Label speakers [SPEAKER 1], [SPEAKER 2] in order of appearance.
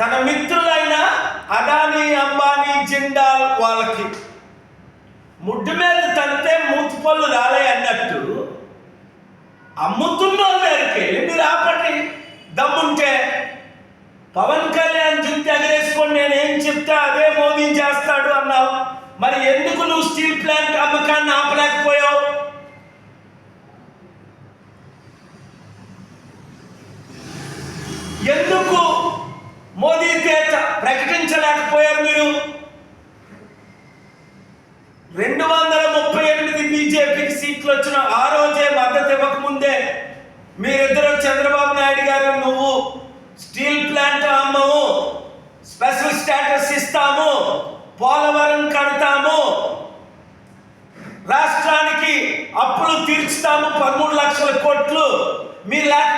[SPEAKER 1] తన మిత్రులైన అదానీ అంబానీ జిండాల్ వాళ్ళకి ముడ్డు మీద తంతే మూతి పళ్ళు రాలే అన్నట్టు అమ్ముతున్న వాళ్ళ దగ్గరికి మీరు ఆపండి దమ్ముంటే పవన్ కళ్యాణ్ జుట్టు ఎగరేసుకొని నేనేం చెప్తా అదే మోదీ చేస్తాడు అన్నావు. మరి ఎందుకు నువ్వు స్టీల్ ప్లాంట్ అమ్మకాన్ని ఆపలేకపోయావు? ఎందుకు మోదీ పేట ప్రకటించలేకపోయారు మీరు. రెండు వందల ముప్పై ఎనిమిది బీజేపీకి సీట్లు వచ్చిన ఆ రోజే మద్దతు ఇవ్వకముందే మీరిద్దరు చంద్రబాబు నాయుడు గారు నువ్వు స్టీల్ ప్లాంట్ అమ్మము స్పెషల్ స్టేటస్ ఇస్తాము పోలవరం కడతాము రాష్ట్రానికి అప్పులు తీర్చుతాము పదమూడు లక్షల కోట్లు. మీరు లేకపోతే